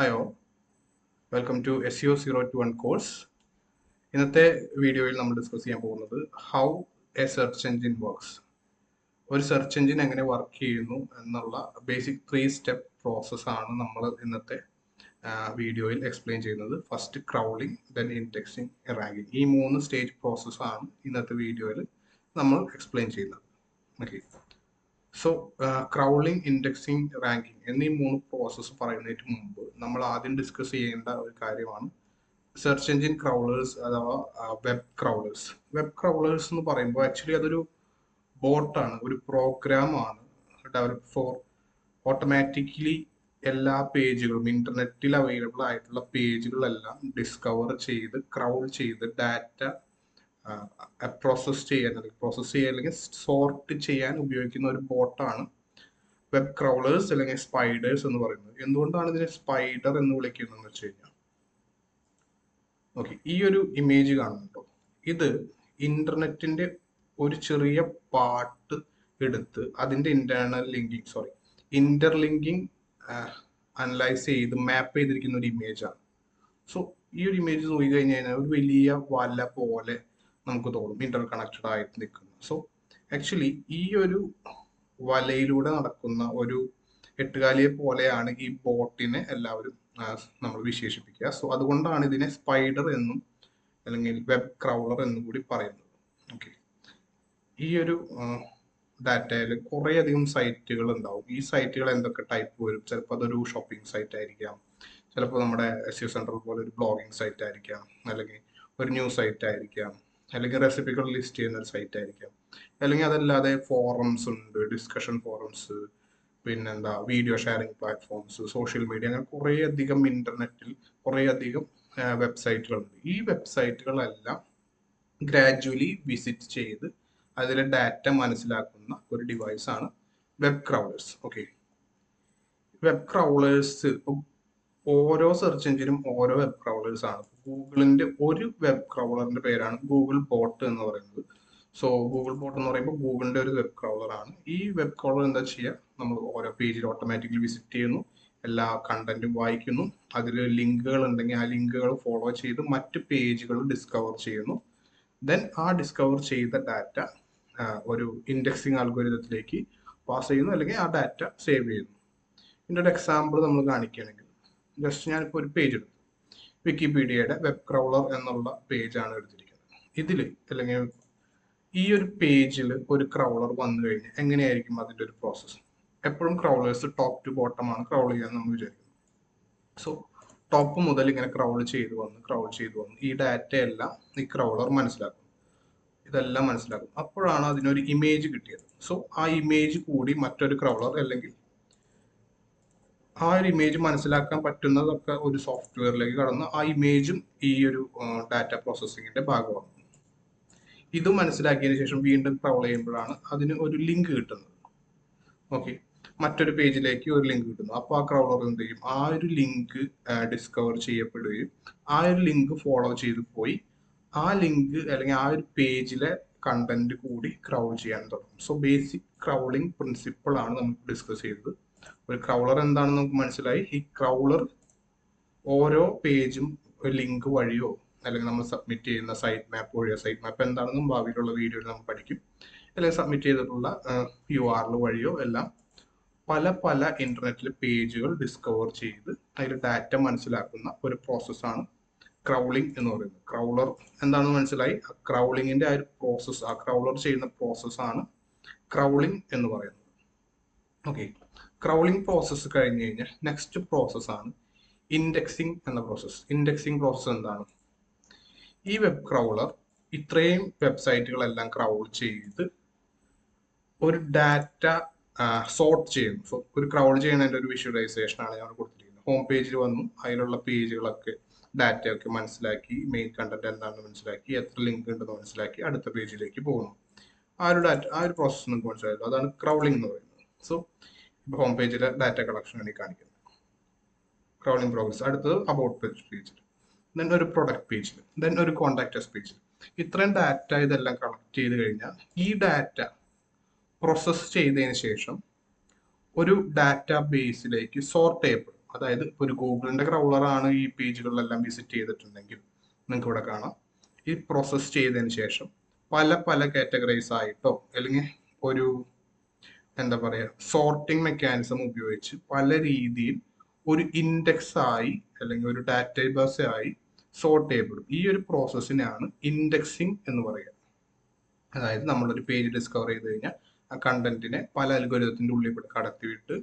Hi oh welcome to S U zero two one course ഇന്നത്തെ വീഡിയോയിൽ നമ്മൾ discuss ചെയ്യാൻ പോകുന്നത് how a search engine works ഒരു സെർച്ച് എഞ്ചിൻ എങ്ങനെ വർക്ക് ചെയ്യുന്നു എന്നുള്ള ബേസിക് ത്രീ സ്റ്റെപ്പ് പ്രോസസ്സാണ് നമ്മൾ ഇന്നത്തെ വീഡിയോയിൽ എക്സ്പ്ലെയിൻ ചെയ്യുന്നത്. First crawling then indexing ranking ഈ മൂന്ന് സ്റ്റേജ് പ്രോസസ്സാണ് ഇന്നത്തെ വീഡിയോയിൽ നമ്മൾ എക്സ്പ്ലെയിൻ ചെയ്യുന്നത്. Okay so crawling indexing ranking എന്നീ മൂന്ന് പ്രോസസ്സ് പറയുന്നതിന് മുമ്പ് നമ്മൾ ആദ്യം ഡിസ്കസ് ചെയ്യേണ്ട ഒരു കാര്യമാണ്. സെർച്ച് എഞ്ചിൻ ക്രൗളേഴ്സ് അഥവാ വെബ് ക്രൗളേഴ്സ് വെബ് ക്രൗളേഴ്സ് എന്ന് പറയുമ്പോൾ ആക്ച്വലി അതൊരു ബോട്ടാണ് ഒരു പ്രോഗ്രാമാണ് ഡെവലപ്പ് ഫോർ ഓട്ടോമാറ്റിക്കലി എല്ലാ പേജുകളും ഇന്റർനെറ്റിൽ അവൈലബിൾ ആയിട്ടുള്ള പേജുകളെല്ലാം ഡിസ്കവർ ചെയ്ത് ക്രൗൾ ചെയ്ത് ഡാറ്റ പ്രോസസ് ചെയ്യാൻ അല്ലെങ്കിൽ പ്രോസസ് ചെയ്യാൻ അല്ലെങ്കിൽ സോർട്ട് ചെയ്യാൻ ഉപയോഗിക്കുന്ന ഒരു ബോട്ടാണ് വെബ് ക്രൗളേഴ്സ് അല്ലെങ്കിൽ സ്പൈഡേഴ്സ് എന്ന് പറയുന്നത്. എന്തുകൊണ്ടാണ് ഇതിനെ സ്പൈഡർ എന്ന് വിളിക്കുന്നത് വെച്ച് കഴിഞ്ഞാൽ? ഓക്കെ ഈ ഒരു ഇമേജ് കാണുന്നുണ്ടോ? ഇത് ഇന്റർനെറ്റിന്റെ ഒരു ചെറിയ പാർട്ട് എടുത്ത് അതിന്റെ internal linking sorry interlinking analyse ചെയ്ത് മാപ്പ് ചെയ്തിരിക്കുന്ന ഒരു ഇമേജ് ആണ്. സോ ഈ ഒരു ഇമേജ് നോക്കി കഴിഞ്ഞ് കഴിഞ്ഞാൽ ഒരു വലിയ വല പോലെ നമുക്ക് തോന്നും ഇന്റർ കണക്റ്റഡ് ആയിട്ട് നിൽക്കുന്നു. സോ ആക്ച്വലി ഈ ഒരു വലയിലൂടെ നടക്കുന്ന ഒരു എട്ടുകാലിയെ പോലെയാണ് ഈ ബോട്ടിനെ എല്ലാവരും നമ്മൾ വിശേഷിപ്പിക്കുക. സോ അതുകൊണ്ടാണ് ഇതിനെ സ്പൈഡർ എന്നും അല്ലെങ്കിൽ വെബ് ക്രൗളർ എന്നും കൂടി പറയുന്നത്. ഓക്കെ ഈ ഒരു ഡാറ്റയിൽ കുറേ അധികം സൈറ്റുകൾ ഉണ്ടാവും. ഈ സൈറ്റുകൾ എന്തൊക്കെ ടൈപ്പ് വരും? ചിലപ്പോൾ അതൊരു ഷോപ്പിംഗ് സൈറ്റ് ആയിരിക്കാം. ചിലപ്പോൾ നമ്മുടെ എസ് യു സെൻട്രൽ പോലെ ഒരു ബ്ലോഗിംഗ് സൈറ്റ് ആയിരിക്കാം. അല്ലെങ്കിൽ ഒരു ന്യൂസ് സൈറ്റ് ആയിരിക്കാം. അല്ലെങ്കിൽ റെസിപ്പികൾ ലിസ്റ്റ് ചെയ്യുന്ന ഒരു സൈറ്റ് ആയിരിക്കാം. അല്ലെങ്കിൽ അതല്ലാതെ ഫോറംസ് ഉണ്ട് ഡിസ്കഷൻ ഫോറംസ് പിന്നെന്താ video sharing platforms social media അങ്ങനെ കുറേ അധികം ഇന്റർനെറ്റിൽ കുറേ അധികം വെബ്സൈറ്റുകളുണ്ട് ഈ വെബ്സൈറ്റുകളെല്ലാം ഗ്രാജുവലി വിസിറ്റ് ചെയ്ത് അതിലെ ഡാറ്റ മനസ്സിലാക്കുന്ന ഒരു ഡിവൈസ് ആണ് web crawlers okay web crawlers ഓരോ സെർച്ച് എഞ്ചിനും ഓരോ വെബ് ക്രൗളേഴ്സ് ആണ്. ഗൂഗിളിന്റെ ഒരു വെബ് ക്രൗളറിന്റെ പേരാണ് ഗൂഗിൾ ബോട്ട് എന്ന് പറയുന്നത്. സോ ഗൂഗിൾ ബോട്ട് എന്ന് പറയുമ്പോൾ ഗൂഗിളിന്റെ ഒരു വെബ് ക്രൗളർ ആണ്. ഈ വെബ് ക്രൗളർ എന്താ ചെയ്യുക നമ്മൾ ഓരോ പേജിൽ ഓട്ടോമാറ്റിക്കലി വിസിറ്റ് ചെയ്യുന്നു. എല്ലാ കണ്ടന്റും വായിക്കുന്നു. അതിൽ ലിങ്കുകൾ ഉണ്ടെങ്കിൽ ആ ലിങ്കുകൾ ഫോളോ ചെയ്ത് മറ്റ് പേജുകൾ ഡിസ്കവർ ചെയ്യുന്നു. ദെൻ ആ ഡിസ്കവർ ചെയ്ത ഡാറ്റ ഒരു ഇൻഡെക്സിങ് അൽഗോരിതത്തിലേക്ക് പാസ് ചെയ്യുന്നു അല്ലെങ്കിൽ ആ ഡാറ്റ സേവ് ചെയ്യുന്നു. ഇതിന്റെ ഒരു എക്സാമ്പിൾ നമ്മൾ കാണിക്കുകയാണെങ്കിൽ ജസ്റ്റ് ഞാനിപ്പോൾ ഒരു പേജ് എടുത്തു. വിക്കിപീഡിയയുടെ വെബ് ക്രൗളർ എന്നുള്ള പേജാണ് എടുത്തിരിക്കുന്നത്. ഇതിൽ അല്ലെങ്കിൽ ഈ ഒരു പേജിൽ ഒരു ക്രൗളർ വന്നു കഴിഞ്ഞാൽ എങ്ങനെയായിരിക്കും അതിന്റെ ഒരു പ്രോസസ്സ് എപ്പോഴും ക്രൗളേഴ്സ് ടോപ്പ് ടു ബോട്ടം ആണ് ക്രൗൾ ചെയ്യാൻ നമ്മൾ വിചാരിക്കുന്നത്. സോ ടോപ്പ് മുതൽ ഇങ്ങനെ ക്രൗൾ ചെയ്തു വന്ന് ക്രൗൾ ചെയ്തു വന്ന് ഈ ഡാറ്റയെല്ലാം ഈ ക്രൗളർ മനസ്സിലാക്കും. ഇതെല്ലാം മനസ്സിലാക്കും. അപ്പോഴാണ് അതിനൊരു ഇമേജ് കിട്ടിയത്. സോ ആ ഇമേജ് കൂടി മറ്റൊരു ക്രൗളർ അല്ലെങ്കിൽ ആ ഒരു ഇമേജ് മനസ്സിലാക്കാൻ പറ്റുന്നതൊക്കെ ഒരു സോഫ്റ്റ്വെയറിലേക്ക് കടന്ന് ആ ഇമേജും ഈ ഒരു ഡാറ്റ പ്രോസസ്സിങ്ങിന്റെ ഭാഗമാണ്. ഇത് മനസ്സിലാക്കിയതിന് ശേഷം വീണ്ടും ക്രൗൾ ചെയ്യുമ്പോഴാണ് അതിന് ഒരു ലിങ്ക് കിട്ടുന്നത്. ഓക്കെ മറ്റൊരു പേജിലേക്ക് ഒരു ലിങ്ക് കിട്ടുന്നു. അപ്പോൾ ആ ക്രൗളർ എന്ത് ചെയ്യും? ആ ഒരു ലിങ്ക് ഡിസ്കവർ ചെയ്യപ്പെടുകയും ആ ഒരു ലിങ്ക് ഫോളോ ചെയ്ത് പോയി ആ ലിങ്ക് അല്ലെങ്കിൽ ആ ഒരു പേജിലെ കണ്ടന്റ് കൂടി ക്രൗൾ ചെയ്യാൻ തുടങ്ങും. സോ ബേസിക് ക്രൗളിംഗ് പ്രിൻസിപ്പിൾ ആണ് നമുക്ക് ഡിസ്കസ് ചെയ്തത്. ഒരു ക്രൗളർ എന്താണെന്ന് നമുക്ക് മനസ്സിലായി? ഈ ക്രൗളർ ഓരോ പേജും ഒരു ലിങ്ക് വഴിയോ അല്ലെങ്കിൽ നമ്മൾ സബ്മിറ്റ് ചെയ്യുന്ന സൈറ്റ് മാപ്പ് വഴിയോ സൈറ്റ് മാപ്പ് എന്താണെന്നും ഭാവിയിലുള്ള വീഡിയോയിൽ നമ്മൾ പഠിക്കും. അല്ലെങ്കിൽ സബ്മിറ്റ് ചെയ്തിട്ടുള്ള യു ആറിൽ വഴിയോ എല്ലാം പല പല ഇന്റർനെറ്റിൽ പേജുകൾ ഡിസ്കവർ ചെയ്ത് അതിൽ ഡാറ്റ മനസ്സിലാക്കുന്ന ഒരു പ്രോസസ്സാണ് ക്രൗളിംഗ് എന്ന് പറയുന്നത്. ക്രൗളർ എന്താണെന്ന് മനസ്സിലായി? ക്രൗളിങ്ങിന്റെ ആ ഒരു പ്രോസസ്സ് ആ ക്രൗളർ ചെയ്യുന്ന പ്രോസസ്സാണ് ക്രൗളിംഗ് എന്ന് പറയുന്നത്. ഓക്കെ ക്രൗളിംഗ് പ്രോസസ്സ് കഴിഞ്ഞ് കഴിഞ്ഞാൽ നെക്സ്റ്റ് പ്രോസസ്സാണ് ഇൻഡെക്സിങ് എന്ന പ്രോസസ്സ് ഇൻഡെക്സിങ് പ്രോസസ്സ് എന്താണ്? ഈ വെബ് ക്രൗളർ ഇത്രയും വെബ്സൈറ്റുകളെല്ലാം ക്രൗൾ ചെയ്ത് ഒരു ഡാറ്റ സോർട്ട് ചെയ്യുന്നു. ഒരു ക്രൗൾ ചെയ്യുന്നതിന്റെ ഒരു വിഷ്വലൈസേഷൻ ആണ് ഞാൻ കൊടുത്തിരിക്കുന്നത്. ഹോം പേജിൽ വന്നു അതിലുള്ള പേജുകളൊക്കെ ഡാറ്റയൊക്കെ മനസ്സിലാക്കി മെയിൻ കണ്ടന്റ് എന്താണെന്ന് മനസ്സിലാക്കി എത്ര ലിങ്ക് ഉണ്ടെന്ന് മനസ്സിലാക്കി അടുത്ത പേജിലേക്ക് പോകുന്നു. ആ ഒരു ഡാറ്റ ആ ഒരു പ്രോസസ്സ് നമുക്ക് മനസ്സിലായല്ലോ. അതാണ് ക്രൗളിംഗ് എന്ന് പറയുന്നത്. സോ ഹോം പേജിലെ ഡാറ്റ കളക്ഷൻ വേണ്ടി കാണിക്കുന്നത് ക്രൗളിംഗ് പ്രോഗ്രസ് അടുത്തത് അബൌട്ട് പേജ് പേജിൽ ദെൻ ഒരു പ്രൊഡക്റ്റ് പേജിൽ ദെൻ ഒരു കോൺടാക്ടേഴ്സ് പേജിൽ ഇത്രയും ഡാറ്റ ഇതെല്ലാം കളക്ട് ചെയ്ത് കഴിഞ്ഞാൽ ഈ ഡാറ്റ പ്രോസസ്സ് ചെയ്തതിന് ശേഷം ഒരു ഡാറ്റ ബേസിലേക്ക് സോർട്ട് ചെയ്യപ്പെടും. അതായത് ഒരു ഗൂഗിളിന്റെ ക്രൗളറാണ് ഈ പേജുകളിലെല്ലാം വിസിറ്റ് ചെയ്തിട്ടുണ്ടെങ്കിൽ നിങ്ങൾക്ക് ഇവിടെ കാണാം. ഈ പ്രോസസ്സ് ചെയ്തതിന് ശേഷം പല പല കാറ്റഗറീസ് ആയിട്ടോ അല്ലെങ്കിൽ ഒരു എന്താ പറയുക സോർട്ടിംഗ് മെക്കാനിസം ഉപയോഗിച്ച് പല രീതിയിൽ ഒരു ഇൻഡെക്സ് ആയി അല്ലെങ്കിൽ ഒരു ഡാറ്റാബേസ് ആയി സോർട്ട് ചെയ്യപ്പെടും. ഈ ഒരു പ്രോസസ്സിനാണ് ഇൻഡെക്സിങ് എന്ന് പറയുക അതായത് നമ്മളൊരു പേജ് ഡിസ്കവർ ചെയ്ത് കഴിഞ്ഞാൽ ആ കണ്ടന്റിനെ പല അൽഗോരിതത്തിന്റെ ഉള്ളിൽ കൂടെ കടത്തിവിട്ട്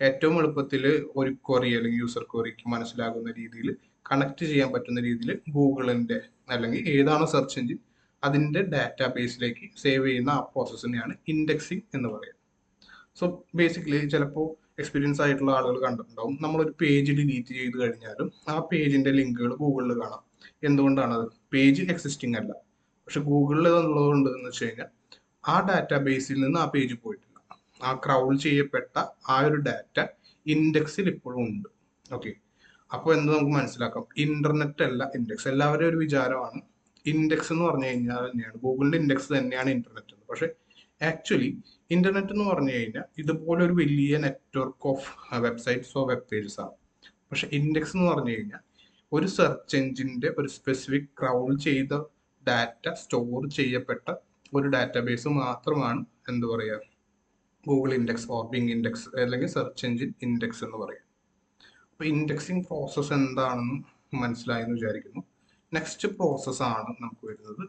ഏറ്റവും എളുപ്പത്തിൽ ഒരു ക്വറി അല്ലെങ്കിൽ യൂസർ ക്വറിക്ക് മനസ്സിലാകുന്ന രീതിയിൽ കണക്ട് ചെയ്യാൻ പറ്റുന്ന രീതിയിൽ ഗൂഗിളിന്റെ അല്ലെങ്കിൽ ഏതാണ് സെർച്ച് എഞ്ചിൻ അതിന്റെ ഡാറ്റാബേസിലേക്ക് സേവ് ചെയ്യുന്ന ആ പ്രോസസ്സിനെയാണ് ഇൻഡെക്സിങ് എന്ന് പറയുന്നത് സോ ബേസിക്കലി ചിലപ്പോൾ എക്സ്പീരിയൻസ് ആയിട്ടുള്ള ആളുകൾ കണ്ടിട്ടുണ്ടാവും. നമ്മളൊരു പേജ് ഡിലീറ്റ് ചെയ്ത് കഴിഞ്ഞാലും ആ പേജിന്റെ ലിങ്കുകൾ ഗൂഗിളിൽ കാണാം. എന്തുകൊണ്ടാണ് അത് പേജ് എക്സിസ്റ്റിംഗ് അല്ല. പക്ഷെ ഗൂഗിളിൽ ഉള്ളതുകൊണ്ട് എന്ന് വെച്ച് കഴിഞ്ഞാൽ ആ ഡാറ്റാ ബേസിൽ നിന്ന് ആ പേജ് പോയിട്ടില്ല. ആ ക്രൗൾ ചെയ്യപ്പെട്ട ആ ഒരു ഡാറ്റ ഇൻഡെക്സിൽ ഇപ്പോഴും ഉണ്ട്. ഓക്കെ അപ്പോൾ എന്ത് നമുക്ക് മനസ്സിലാക്കാം? ഇന്റർനെറ്റ് അല്ല ഇൻഡെക്സ് എല്ലാവരും ഒരു വിചാരമാണ്. ഇൻഡെക്സ് എന്ന് പറഞ്ഞു കഴിഞ്ഞാൽ തന്നെയാണ്. ഗൂഗിളിന്റെ ഇൻഡെക്സ് തന്നെയാണ് ഇന്റർനെറ്റ് എന്ന്. പക്ഷെ ആക്ച്വലി ഇന്റർനെറ്റ് എന്ന് പറഞ്ഞു കഴിഞ്ഞാൽ ഇതുപോലെ ഒരു വലിയ network of websites oh web pages ആണ്. പക്ഷെ ഇൻഡെക്സ് എന്ന് പറഞ്ഞു കഴിഞ്ഞാൽ ഒരു സെർച്ച് എഞ്ചിന്റെ ഒരു സ്പെസിഫിക് ക്രൗൾ ചെയ്ത ഡാറ്റ സ്റ്റോർ ചെയ്യപ്പെട്ട ഒരു ഡാറ്റാബേസ് മാത്രമാണ് എന്ത് പറയുക ഗൂഗിൾ ഇൻഡെക്സ് ഓർ ഇൻഡെക്സ് അല്ലെങ്കിൽ സെർച്ച് എഞ്ചിൻ ഇൻഡെക്സ് എന്ന് പറയും. അപ്പോൾ ഇൻഡെക്സിങ് പ്രോസസ്സ് എന്താണെന്ന് മനസ്സിലായെന്ന് വിചാരിക്കുന്നു. നെക്സ്റ്റ് പ്രോസസ്സാണ് നമുക്ക് വരുന്നത്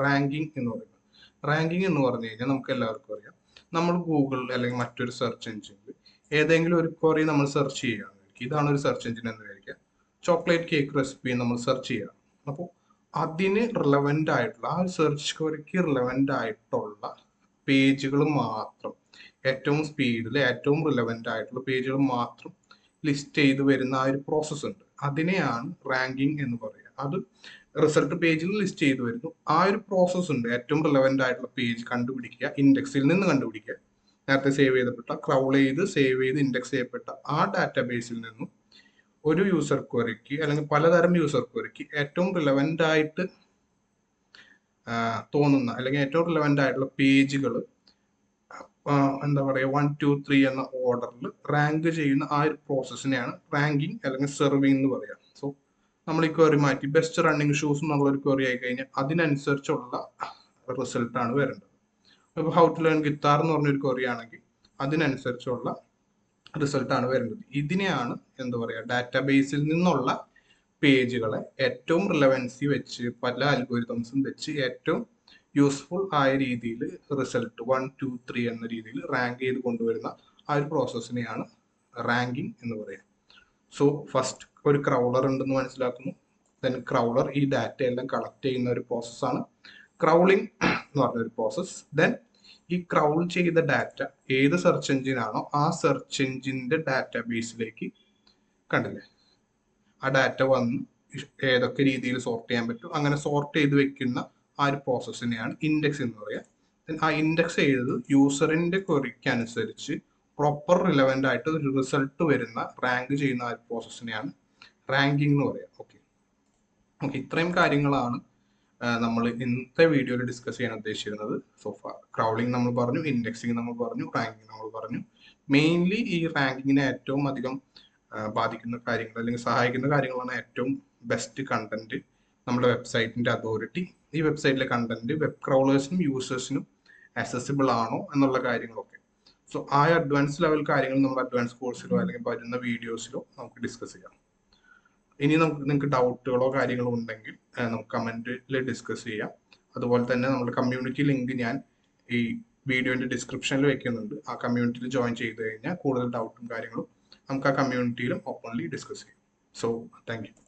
റാങ്കിങ് എന്ന് പറയുന്നത്. റാങ്കിങ് എന്ന് പറഞ്ഞു കഴിഞ്ഞാൽ നമുക്ക് എല്ലാവർക്കും അറിയാം. നമ്മൾ ഗൂഗിൾ അല്ലെങ്കിൽ മറ്റൊരു സെർച്ച് എഞ്ചിനിൽ ഏതെങ്കിലും ഒരു ക്വറി നമ്മൾ സെർച്ച് ചെയ്യുകയാണെങ്കിൽ ഇതാണ് ഒരു സെർച്ച് എഞ്ചിൻ എന്ന് വിചാരിക്കുക. ചോക്ലേറ്റ് കേക്ക് റെസിപ്പി നമ്മൾ സെർച്ച് ചെയ്യുക. അപ്പോൾ അതിന് റിലവന്റ് ആയിട്ടുള്ള ആ സെർച്ച് ക്വറിക്ക് റിലവന്റ് ആയിട്ടുള്ള പേജുകൾ മാത്രം ഏറ്റവും സ്പീഡിൽ ഏറ്റവും റിലവന്റ് ആയിട്ടുള്ള പേജുകൾ മാത്രം ലിസ്റ്റ് ചെയ്ത് വരുന്ന ആ ഒരു പ്രോസസ്സ് ഉണ്ട്. അതിനെയാണ് റാങ്കിങ് എന്ന് പറയുക. അത് റിസൾട്ട് പേജിൽ ലിസ്റ്റ് ചെയ്തു വരുന്നു. ആ ഒരു പ്രോസസ്സ് ഉണ്ട്. ഏറ്റവും റിലവന്റ് ആയിട്ടുള്ള പേജ് കണ്ടുപിടിക്കുക ഇൻഡെക്സിൽ നിന്ന് കണ്ടുപിടിക്കുക. നേരത്തെ സേവ് ചെയ്തപ്പെട്ട ക്രൗൾ ചെയ്ത് സേവ് ചെയ്ത് ഇൻഡെക്സ് ചെയ്യപ്പെട്ട ആ ഡാറ്റാബേസിൽ നിന്നും ഒരു യൂസർ ക്വറിക്ക് അല്ലെങ്കിൽ പലതരം യൂസർ ക്വറിക്ക് ഏറ്റവും റിലവന്റ് ആയിട്ട് തോന്നുന്ന അല്ലെങ്കിൽ ഏറ്റവും റിലവന്റ് ആയിട്ടുള്ള പേജുകൾ എന്താ പറയുക വൺ ടു ത്രീ എന്ന ഓർഡറിൽ റാങ്ക് ചെയ്യുന്ന ആ ഒരു പ്രോസസ്സിനെയാണ് റാങ്കിങ് അല്ലെങ്കിൽ സെർവിങ് എന്ന് പറയാം സോ നമ്മൾ ഈ ക്വറി മാറ്റി. ബെസ്റ്റ് റണ്ണിങ് ഷൂസ് എന്നുള്ളൊരു ക്വറി ആയി കഴിഞ്ഞാൽ അതിനനുസരിച്ചുള്ള റിസൾട്ടാണ് വരേണ്ടത്. അപ്പോൾ ഹൗ ടു ലേൺ ഗിത്താർ എന്ന് പറഞ്ഞൊരു ക്വറി ആണെങ്കിൽ അതിനനുസരിച്ചുള്ള റിസൾട്ടാണ് വരുന്നത് ഇതിനെയാണ് എന്താ പറയുക ഡാറ്റാബേസിൽ നിന്നുള്ള പേജുകളെ ഏറ്റവും റിലവൻസി വെച്ച് പല അൽഗോരിതംസും വെച്ച് ഏറ്റവും യൂസ്ഫുൾ ആയ രീതിയിൽ റിസൾട്ട് വൺ ടു ത്രീ എന്ന രീതിയിൽ റാങ്ക് ചെയ്ത് കൊണ്ടുവരുന്ന ആ ഒരു പ്രോസസ്സിനെയാണ് റാങ്കിങ് എന്ന് പറയുക സോ ഫസ്റ്റ് ഒരു ക്രൗളർ ഉണ്ടെന്ന് മനസ്സിലാക്കുന്നു. ദെൻ ക്രൗളർ ഈ ഡാറ്റ എല്ലാം കളക്ട് ചെയ്യുന്ന ഒരു പ്രോസസ്സാണ് ക്രൗളിംഗ് എന്ന് പറഞ്ഞ ഒരു പ്രോസസ് ദെൻ ഈ ക്രൗൾ ചെയ്ത ഡാറ്റ ഏത് സെർച്ച് എഞ്ചിനാണോ ആ സെർച്ച് എഞ്ചിന്റെ ഡാറ്റാബേസിലേക്ക് കണ്ടില്ലേ? ആ ഡാറ്റ വന്ന് ഏതൊക്കെ രീതിയിൽ സോർട്ട് ചെയ്യാൻ പറ്റും? അങ്ങനെ സോർട്ട് ചെയ്ത് വെക്കുന്ന ആ ഒരു പ്രോസസ്സിനെയാണ് ഇൻഡെക്സ് എന്ന് പറയുക ആ ഇൻഡെക്സ് ചെയ്തത് യൂസറിന്റെ ക്വറിക്ക് അനുസരിച്ച് പ്രോപ്പർ റിലവന്റ് ആയിട്ട് റിസൾട്ട് വരുന്ന റാങ്ക് ചെയ്യുന്ന ആ ഒരു പ്രോസസ്സിനെയാണ് റാങ്കിങ് എന്ന് പറയാം. ഓക്കെ ഓക്കെ ഇത്രയും കാര്യങ്ങളാണ് നമ്മൾ ഇന്നത്തെ വീഡിയോയിൽ ഡിസ്കസ് ചെയ്യാൻ ഉദ്ദേശിച്ചിരുന്നത്. സോഫ ക്രൗളിംഗ് നമ്മൾ പറഞ്ഞു ഇൻഡെക്സിങ് നമ്മൾ പറഞ്ഞു റാങ്കിങ് നമ്മൾ പറഞ്ഞു. മെയിൻലി ഈ റാങ്കിങ്ങിനെ ഏറ്റവും അധികം ബാധിക്കുന്ന കാര്യങ്ങൾ അല്ലെങ്കിൽ സഹായിക്കുന്ന കാര്യങ്ങളാണ് ഏറ്റവും ബെസ്റ്റ് കണ്ടന്റ് നമ്മുടെ വെബ്സൈറ്റിന്റെ അതോറിറ്റി ഈ വെബ്സൈറ്റിലെ കണ്ടന്റ് വെബ് ക്രൗളേഴ്സിനും യൂസേഴ്സിനും അക്സസിബിൾ ആണോ എന്നുള്ള കാര്യങ്ങളൊക്കെ. സോ ആ അഡ്വാൻസ് ലെവൽ കാര്യങ്ങൾ നമ്മൾ അഡ്വാൻസ് കോഴ്സിലോ അല്ലെങ്കിൽ വരുന്ന വീഡിയോസിലോ നമുക്ക് ഡിസ്കസ് ചെയ്യാം. ഇനി നമുക്ക് നിങ്ങൾക്ക് ഡൗട്ടുകളോ കാര്യങ്ങളോ ഉണ്ടെങ്കിൽ നമുക്ക് കമന്റിൽ ഡിസ്കസ് ചെയ്യാം. അതുപോലെ തന്നെ നമ്മുടെ കമ്മ്യൂണിറ്റി ലിങ്ക് ഞാൻ ഈ വീഡിയോന്റെ ഡിസ്ക്രിപ്ഷനിൽ വെക്കുന്നുണ്ട്. ആ കമ്മ്യൂണിറ്റിയിൽ ജോയിൻ ചെയ്ത് കഴിഞ്ഞാൽ കൂടുതൽ ഡൗട്ടും കാര്യങ്ങളും നമുക്ക് ആ കമ്മ്യൂണിറ്റിയിലും ഓപ്പൺലി ഡിസ്കസ് ചെയ്യാം. So thank